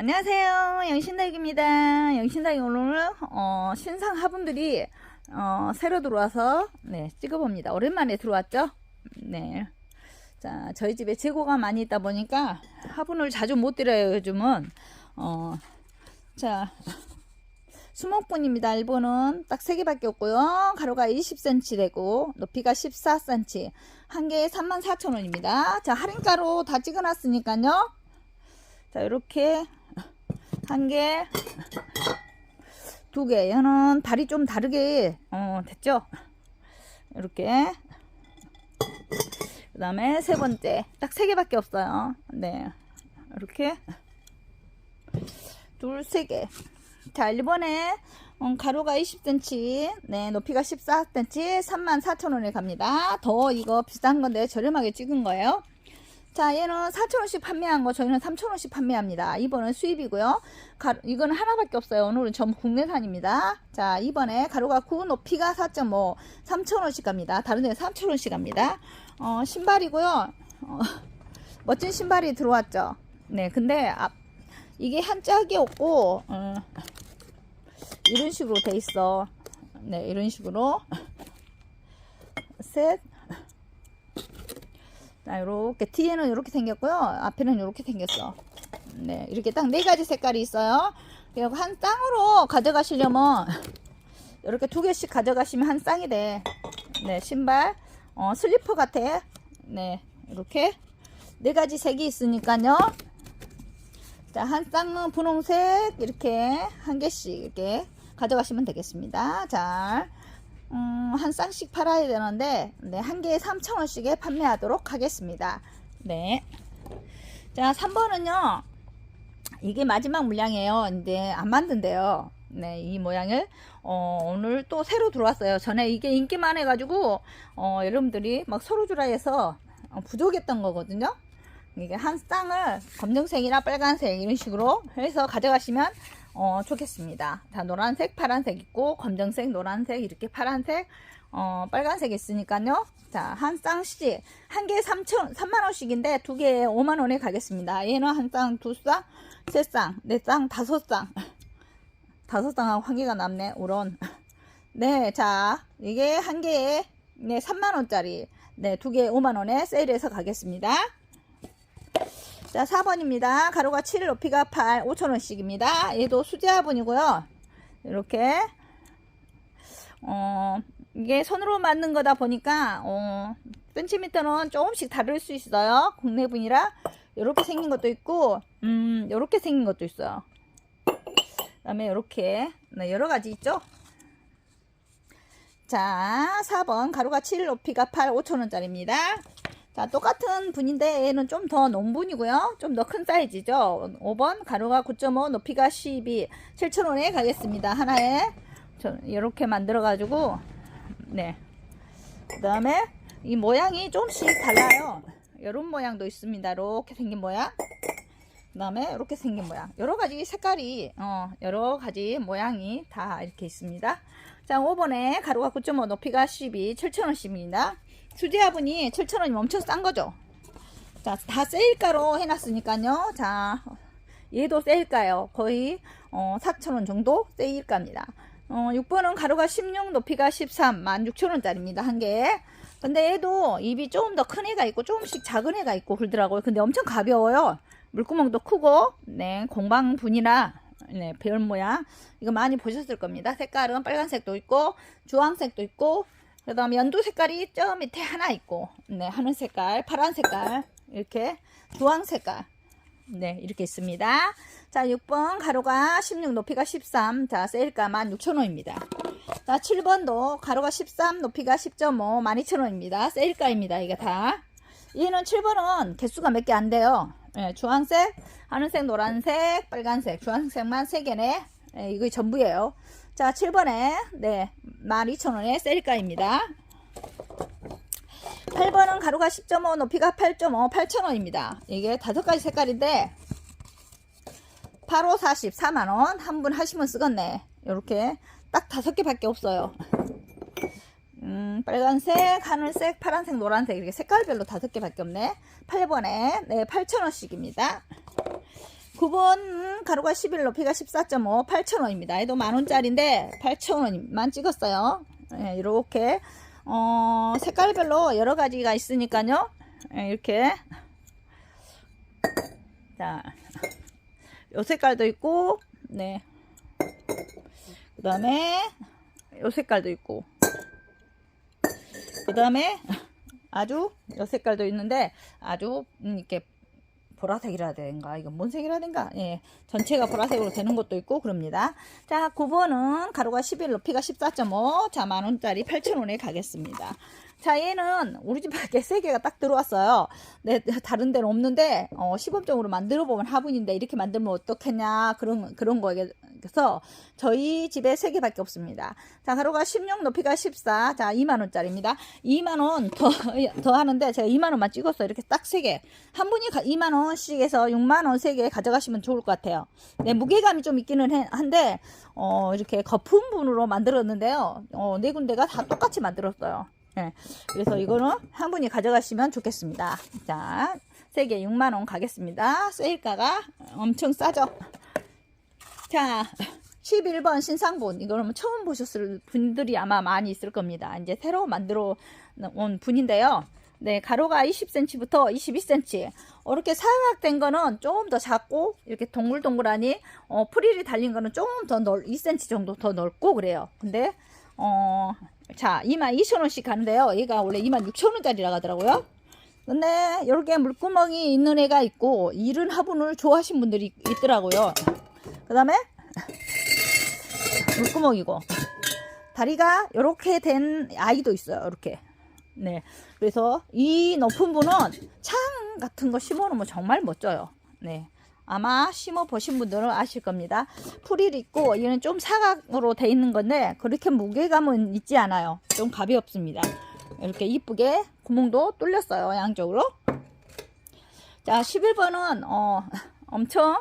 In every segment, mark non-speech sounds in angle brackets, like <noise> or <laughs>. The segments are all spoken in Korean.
안녕하세요. 영신닭입니다. 영신닭이 오늘 어, 신상 화분들이 어, 새로 들어와서 네, 찍어봅니다. 오랜만에 들어왔죠? 네. 자, 저희 집에 재고가 많이 있다 보니까 화분을 자주 못 드려요, 요즘은. 어, 자, 수목분입니다. 일본은 딱 3개밖에 없고요. 가로가 20cm 되고 높이가 14cm. 한 개에 34,000원입니다. 자, 할인가로 다 찍어놨으니까요. 자, 이렇게 한 개, 두 개. 얘는 발이 좀 다르게 어, 됐죠? 이렇게. 그 다음에 세 번째. 딱 세 개밖에 없어요. 네. 이렇게. 둘, 세 개. 자, 1번에 음, 가로가 20cm, 네, 높이가 14cm, 34,000원에 갑니다. 더 이거 비싼 건데 저렴하게 찍은 거예요. 자, 얘는 4,000원씩 판매한 거 저희는 3,000원씩 판매합니다. 이번은 수입이고요. 가, 이거는 하나밖에 없어요. 오늘은 전부 국내산입니다. 자, 이번에 가로가 9, 높이가 4.5, 3,000원씩 갑니다. 다른 데는 3,000원씩 갑니다. 어, 신발이고요. 어, <laughs> 멋진 신발이 들어왔죠. 네, 근데 앞, 이게 한 짝이 없고 어, 이런 식으로 돼 있어. 네, 이런 식으로 셋. 자, 요렇게 뒤에는 이렇게 생겼고요. 앞에는 이렇게 생겼어. 네, 이렇게 딱 네 가지 색깔이 있어요. 그리고 한 쌍으로 가져가시려면 이렇게 두 개씩 가져가시면 한 쌍이 돼. 네, 신발, 어, 슬리퍼 같아. 네, 이렇게 네 가지 색이 있으니까요. 자, 한 쌍은 분홍색 이렇게 한 개씩 이렇게 가져가시면 되겠습니다. 자, 음, 한 쌍씩 팔아야 되는데 네, 한 개에 3,000원씩에 판매하도록 하겠습니다. 네. 자, 3번은요. 이게 마지막 물량이에요. 근데 안 만든대요. 네, 이 모양을 어, 오늘 또 새로 들어왔어요. 전에 이게 인기 많아가지고 어, 여러분들이 막 서로 주라 해서 어, 부족했던 거거든요. 이게 한 쌍을 검정색이나 빨간색 이런 식으로 해서 가져가시면 어, 좋겠습니다. 자, 노란색, 파란색 있고, 검정색, 노란색, 이렇게 파란색, 어, 빨간색 있으니까요. 자, 한 쌍씩, 한 개에 3천, 3만 원씩인데, 두 개에 5만 원에 가겠습니다. 얘는 한 쌍, 두 쌍, 세 쌍, 네 쌍, 다섯 쌍. 다섯 쌍하고 한 개가 남네, 우런. 네, 자, 이게 한 개에, 네, 3만 원짜리. 네, 두 개에 5만 원에 세일해서 가겠습니다. 자, 4번입니다. 가로가 7, 높이가 8, 5천원씩입니다. 얘도 수제화분이고요. 이렇게, 어, 이게 손으로 만든 거다 보니까, 어, 센티미터는 조금씩 다를 수 있어요. 국내분이라. 이렇게 생긴 것도 있고, 음, 이렇게 생긴 것도 있어요. 그 다음에 이렇게, 네, 여러 가지 있죠? 자, 4번. 가로가 7, 높이가 8, 5천원짜리입니다. 자, 똑같은 분인데 얘는 좀 더 논분이고요. 좀 더 큰 사이즈죠. 5번 가로가 9.5, 높이가 12, 7,000원에 가겠습니다. 하나에 이렇게 만들어 가지고 네. 그다음에 이 모양이 조금씩 달라요. 이런 모양도 있습니다. 이렇게 생긴 모양. 그다음에 이렇게 생긴 모양. 여러 가지 색깔이 어, 여러 가지 모양이 다 이렇게 있습니다. 자, 5번에 가로가 9.5, 높이가 12, 7,000원씩입니다. 수제화분이 7,000원이면 엄청 싼 거죠. 자, 다 세일가로 해놨으니까요. 자, 얘도 세일가요. 거의 어, 4,000원 정도 세일가입니다. 어, 6번은 가로가 16, 높이가 13, 16,000원짜리입니다. 한 개에. 근데 얘도 입이 조금 더 큰 애가 있고 조금씩 작은 애가 있고 그러더라고요. 근데 엄청 가벼워요. 물구멍도 크고, 네, 공방분이나, 네, 별 모양. 이거 많이 보셨을 겁니다. 색깔은 빨간색도 있고, 주황색도 있고, 그 다음에 연두 색깔이 저 밑에 하나 있고, 네, 하늘 색깔, 파란 색깔, 이렇게, 주황 색깔. 네, 이렇게 있습니다. 자, 6번 가로가 16, 높이가 13. 자, 세일가 16,000원입니다. 자, 7번도 가로가 13, 높이가 10.5, 12,000원입니다. 세일가입니다. 이게 다. 얘는 7번은 개수가 몇 개 안 돼요. 네, 주황색, 하늘색, 노란색, 빨간색, 주황색만 3개네. 네, 이거 전부예요. 자, 7번에, 네, 12,000원에 세일가입니다. 8번은 가로가 10.5, 높이가 8.5, 8,000원입니다. 이게 다섯 가지 색깔인데, 8, 5, 40, 4만원. 한 분 하시면 쓰겠네. 이렇게. 딱 다섯 개밖에 없어요. 음, 빨간색, 하늘색, 파란색, 노란색. 이렇게 색깔별로 다섯 개밖에 없네. 8번에, 네, 8,000원씩입니다. 9번 가루가 11 높이가 14.5 8,000원입니다. 얘도 만원짜리인데 8,000원만 찍었어요. 예, 이렇게 어, 색깔별로 여러 가지가 있으니까요. 예, 이렇게 자, 요 색깔도 있고 네. 그 다음에 요 색깔도 있고 그 다음에 아주 요 색깔도 있는데 아주 음, 이렇게 보라색이라 된가? 이건 뭔 색이라 된가? 예 전체가 보라색으로 되는 것도 있고 그럽니다. 자 9번은 가로가 11 높이가 14.5 자 만원짜리 8,000원에 가겠습니다 자 얘는 우리 집 밖에 <laughs> 3개가 딱 들어왔어요. 네, 다른 데는 없는데 어, 시범적으로 만들어 보면 화분인데 이렇게 만들면 어떻겠냐 그런 그런 거에서 저희 집에 3개밖에 없습니다. 자 가로가 16 높이가 14자 2만원짜리입니다. 2만원 더, <laughs> 더 하는데 제가 2만원만 찍었어요. 이렇게 딱 3개. 한 분이 2만원씩 해서 6만원 3개 가져가시면 좋을 것 같아요. 네 무게감이 좀 있기는 해- 한데 어, 이렇게 거품분으로 만들었는데요. 어, 네 군데가 다 똑같이 만들었어요 네, 그래서 이거는 한 분이 가져가시면 좋겠습니다. 자 3개 6만원 가겠습니다. 세일가가 엄청 싸죠? 자 11번 신상분. 이거는 처음 보셨을 분들이 아마 많이 있을 겁니다. 이제 새로 만들어 온 분인데요. 네 가로가 20cm부터 22cm 이렇게 사각된 거는 조금 더 작고 이렇게 동글동글하니 어, 프릴이 달린 거는 조금 더 넓, 2cm 정도 더 넓고 그래요. 근데 어, 자 22,000원씩 가는데요. 얘가 원래 26,000원짜리라고 하더라고요. 근데 이렇게 물구멍이 있는 애가 있고 이른 화분을 좋아하시는 분들이 있더라고요. 그 다음에 물구멍이고 다리가 이렇게 된 아이도 있어요. 이렇게. 네. 그래서 이 높은 분은 창 같은 거 심어 놓으면 정말 멋져요. 네 아마 심어 보신 분들은 아실 겁니다. 풀이 있고 얘는 좀 사각으로 돼 있는 건데 그렇게 무게감은 있지 않아요. 좀 가볍습니다. 이렇게 이쁘게 구멍도 뚫렸어요 양쪽으로. 자 11번은 어 <laughs> 엄청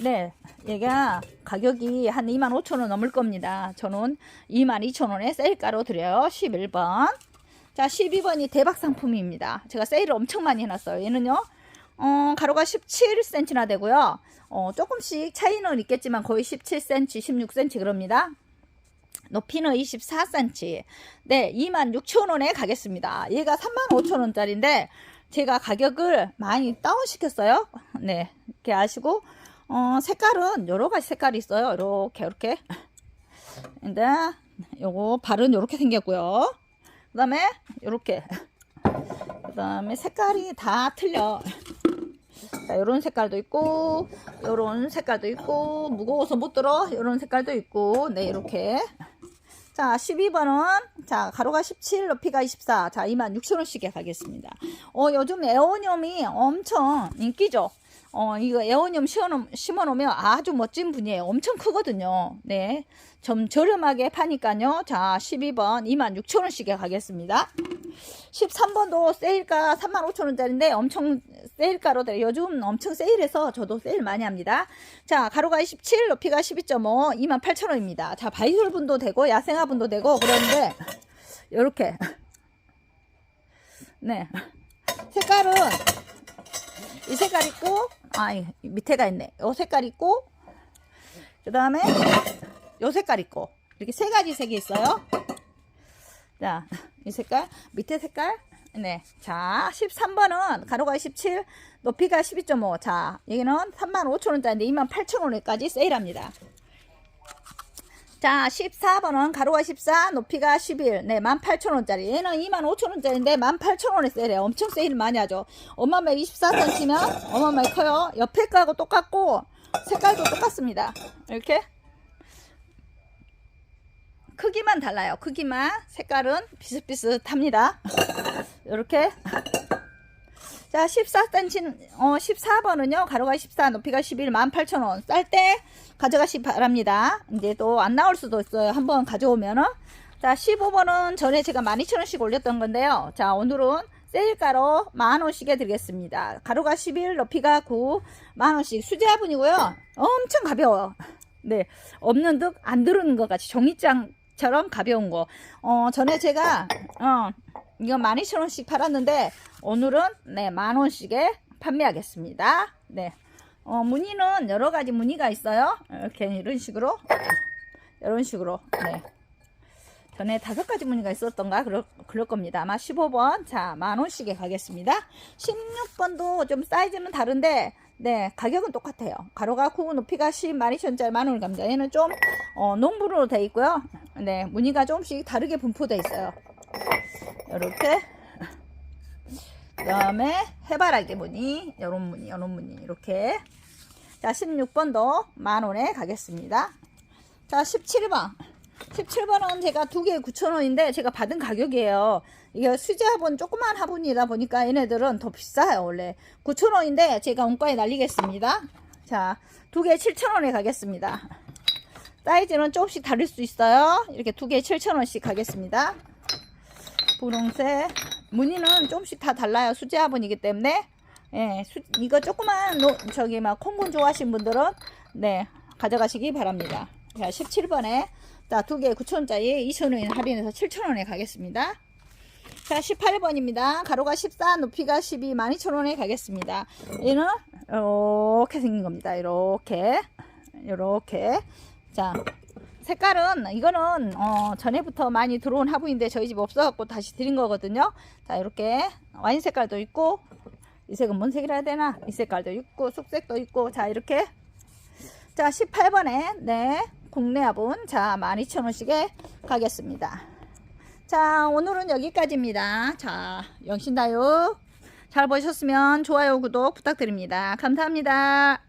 네 얘가 가격이 한 25,000원 넘을 겁니다. 저는 22,000원에 세일가로 드려요 11번. 자 12번이 대박 상품입니다. 제가 세일을 엄청 많이 해놨어요. 얘는요 어, 가로가 17cm나 되고요 어, 조금씩 차이는 있겠지만 거의 17cm 16cm 그럽니다 높이는 24cm. 네, 26,000원에 가겠습니다. 얘가 35,000원짜리인데 제가 가격을 많이 다운시켰어요. 네, 이렇게 아시고 어, 색깔은 여러 가지 색깔이 있어요. 이렇게 이렇게. <laughs> 근데 요거 발은 이렇게 생겼고요. 그 다음에 이렇게. 그 다음에 색깔이 다 틀려. 자, 요런 색깔도 있고, 요런 색깔도 있고, 무거워서 못 들어, 요런 색깔도 있고, 네, 이렇게. 자, 12번은, 자, 가로가 17, 높이가 24. 자, 26,000원씩에 가겠습니다. 어, 요즘 에어니엄이 엄청 인기죠? 어, 이거 에어니엄 심어 놓으면 아주 멋진 분이에요. 엄청 크거든요. 네. 좀 저렴하게 파니까요. 자, 12번 26,000원씩에 가겠습니다. 13번도 세일가 35,000원짜리인데 엄청 세일가로 돼요. 요즘 엄청 세일해서 저도 세일 많이 합니다. 자, 가로가 17, 높이가 12.5, 28,000원입니다. 자, 바이솔 분도 되고 야생화 분도 되고 그런데 요렇게 네. 색깔은 이 색깔 있고 아이 밑에가 있네. 요 색깔 있고 그 다음에 요 색깔 있고 이렇게 세 가지 색이 있어요. 자, 이 색깔, 밑에 색깔. 네. 자, 13번은 가로가 17, 높이가 12.5. 자, 여기는 35,000원짜리인데 28,000원까지 세일합니다. 자, 14번은 가로가 14, 높이가 11. 네, 18,000원짜리. 얘는 25,000원짜리인데 18,000원에 세일해요. 엄청 세일 많이 하죠. 엄마말 24cm면 엄마말 커요. 옆에 거하고 똑같고 색깔도 똑같습니다. 이렇게. 크기만 달라요. 크기만 색깔은 비슷비슷합니다. <laughs> 이렇게 자 14cm 어 14번은요 가로가 14 높이가 11 18,000원 쌀 때 가져가시 바랍니다. 이제 또 안 나올 수도 있어요. 한번 가져오면은 자 15번은 전에 제가 12,000원씩 올렸던 건데요. 자 오늘은 세일가로 만원씩에 드리겠습니다. 가로가 11 높이가 9 만원씩 수제화분이고요. 엄청 가벼워요. 네, 없는 듯 안 들은 것 같이 종이장처럼 가벼운 거. 어, 전에 제가, 어, 이거 12,000원씩 팔았는데, 오늘은, 네, 만원씩에 판매하겠습니다. 네. 어, 무늬는 여러 가지 무늬가 있어요. 이렇게 이런 식으로. 이런 식으로. 네. 전에 다섯 가지 무늬가 있었던가 그럴, 그럴 겁니다. 아마 15번 자 만원씩에 가겠습니다. 16번도 좀 사이즈는 다른데 네 가격은 똑같아요. 가로가 9 높이가 10 12,000원짜리 만원을 갑니다. 얘는 좀 어, 농부로 돼 있고요. 네 무늬가 조금씩 다르게 분포돼 있어요. 이렇게 그 다음에 해바라기 무늬 요런 무늬 요런 무늬 이렇게 자 16번도 만원에 가겠습니다. 자 17번 17번은 제가 두 개에 9,000원인데 제가 받은 가격이에요. 이게 수제 화분 조그만 화분이다 보니까 얘네들은 더 비싸요 원래 9,000원인데 제가 원가에 날리겠습니다. 자 두 개에 7,000원에 가겠습니다. 사이즈는 조금씩 다를 수 있어요. 이렇게 두 개에 7,000원씩 가겠습니다. 분홍색 무늬는 조금씩 다 달라요. 수제 화분이기 때문에 예, 수, 이거 조그만 노, 저기 막 콩분 좋아하시는 분들은 네 가져가시기 바랍니다. 자 17번에 자, 두 개 9,000원짜리 2,000원 할인해서 7,000원에 가겠습니다. 자, 18번입니다. 가로가 14, 높이가 12, 12,000원에 가겠습니다. 얘는 이렇게 생긴 겁니다. 이렇게. 이렇게. 자, 색깔은 이거는 어, 전에부터 많이 들어온 화분인데 저희 집 없어갖고 다시 드린 거거든요. 자, 이렇게 와인 색깔도 있고 이 색은 뭔 색이라 해야 되나? 이 색깔도 있고 쑥색도 있고 자, 이렇게 자, 18번에, 네, 국내 화분. 자, 12,000원씩에 가겠습니다. 자, 오늘은 여기까지입니다. 자, 영신다육. 잘 보셨으면 좋아요, 구독 부탁드립니다. 감사합니다.